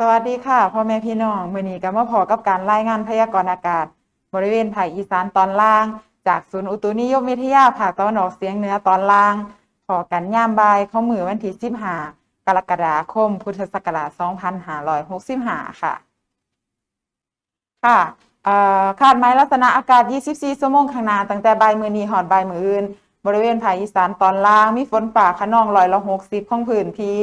สวัสดีค่ะพ่อแม่พี่น้องมื้อนี้ก็มาพอกับการรายงานพยากรณ์อากาศ บริเวณภาคอีสานตอนล่าง จากศูนย์อุตุนิยมวิทยาภาคตะวันออกเฉียงเหนือตอนล่างพอกันยามบ่ายของมื้อวันที่15กรกฎาคม พุทธศักราช2565 ค่ะ ค่ะเอ่อคาดหมายลักษณะอากาศ 24 ชั่วโมงข้างหน้าตั้งแต่บ่ายมื้อนี้ฮอดบ่ายมื้ออื่น บริเวณภาคอีสานตอนล่างมีฝนฟ้าคะนองร้อยละ60ของพื้นที่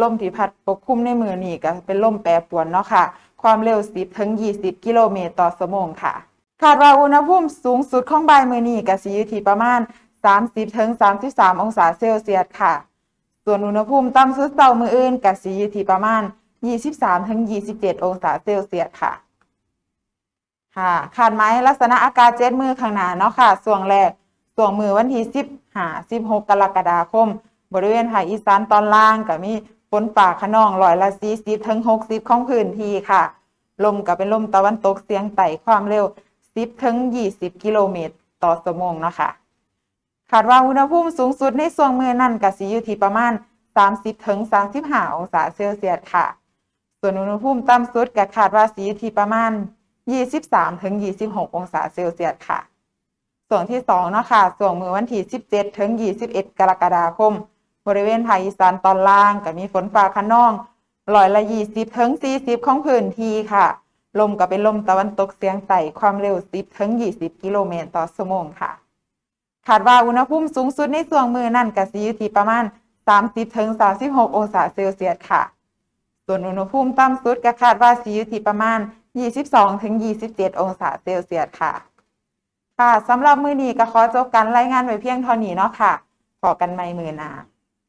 ลมที่พัดปกคลุมในมือนี่ก็เป็นลมแปรปรวนเนาะค่ะ ความเร็ว 10 ถึง 20 กิโลเมตรต่อชั่วโมงค่ะคาดว่าอุณหภูมิสูงสุดของบ่ายมือนี้ก็สิอยู่ที่ประมาณ 30ถึง33 องศาเซลเซียสค่ะ ส่วนอุณหภูมิต่ำสุดเช้ามืออื่นก็สิอยู่ที่ประมาณ 23ถึง27 องศาเซลเซียสค่ะค่ะคาดไหมลักษณะอากาศเจ็ดมือข้างหน้าเนาะค่ะ ส่วงแรกส่วงมือวันที่15 16 กรกฎาคม บริเวณภาคอีสานตอนล่างก็มี ฝนฟ้าคะนองร้อยละ40ถึง60ของพื้นที่ค่ะ ลมก็เป็นลมตะวันตกเฉียงใต้ความเร็ว10ถึง20กิโลเมตรต่อชั่วโมงเนาะค่ะคาดว่าอุณหภูมิสูงสุดในช่วงมื้อนั้นก็สิอยู่ที่ประมาณ 30ถึง35 องศาเซลเซียสค่ะ ส่วนอุณหภูมิต่ำสุดก็คาดว่าสิอยู่ที่ประมาณ 23ถึง26 องศาเซลเซียสค่ะ ส่วนที่2เนาะค่ะส่วนมือวันที่ 17ถึง21 กรกฎาคม บริเวณภาคอีสานตอนล่างก็มีฝนฟ้าคะนองร้อยละ20ถึง40ของพื้นที่ค่ะ ลมก็เป็นลมตะวันตกเฉียงใต้ความเร็ว10ถึง20กิโลเมตรต่อชั่วโมงค่ะคาดว่าอุณหภูมิสูงสุดในช่วงมือนั่นก็สิอยู่ที่ประมาณ 30ถึง36 องศาเซลเซียสค่ะ ส่วนอุณหภูมิต่ำสุดก็คาดว่าสิอยู่ที่ประมาณ 22ถึง27 องศาเซลเซียสค่ะ ค่ะสำหรับมือนี้ก็ขอจบการรายงานไว้เพียงเท่านี้เนาะค่ะพอกันใหม่มือหน้า